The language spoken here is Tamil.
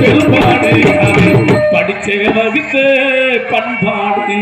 பெரும்பாடு படிச்ச வகுத்த பண்பாடு.